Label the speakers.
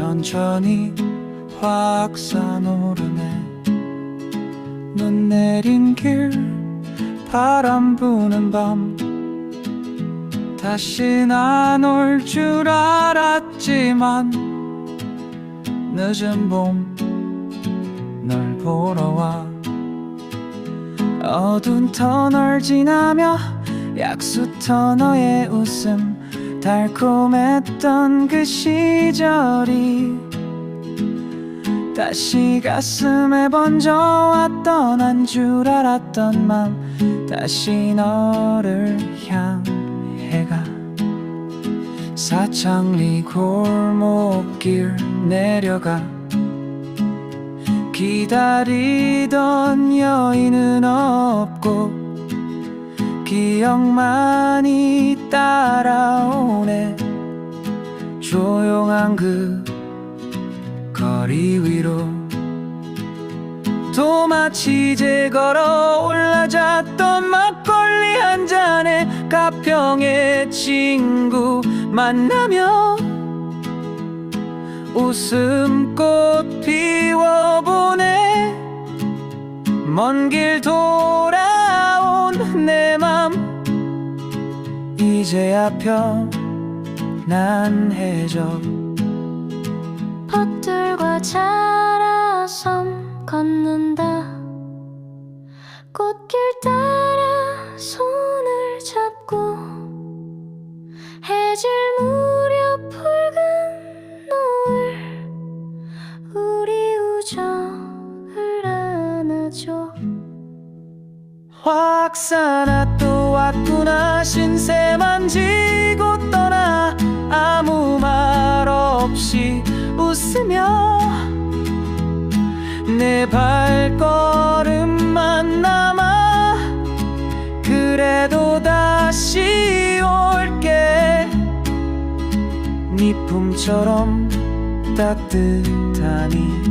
Speaker 1: 천천히 확산 오르네. 눈 내린 길 바람 부는 밤. 다신 안올줄 알았지만 늦은 봄 널 보러 와. 어두운 터널 지나며 약수 터 너의 웃음 달콤했던 그 시절이 다시 가슴에 번져왔던 한 줄 알았던 맘 다시 너를 향해가 사창리 골목길 내려가 기다리던 여인은 없고 기억만이 따라오네 조용한 그 거리 위로 도마치 이제 걸어 올라졌던 막걸리 한 잔에 가평의 친구 만나며 웃음꽃 피워보네. 먼 길 돌아온 내 맘 이제야 편 한 해적.
Speaker 2: 벚들과 자라섬 걷는다. 꽃길 따라 손을 잡고 해질 무렵 붉은 노을 우리 우정을 안아줘.
Speaker 1: 확산아 또 왔구나. 신세 만 지고 떠나 아무 말 없이 웃으며 내 발걸음만 남아 그래도 다시 올게. 네 품처럼 따뜻하니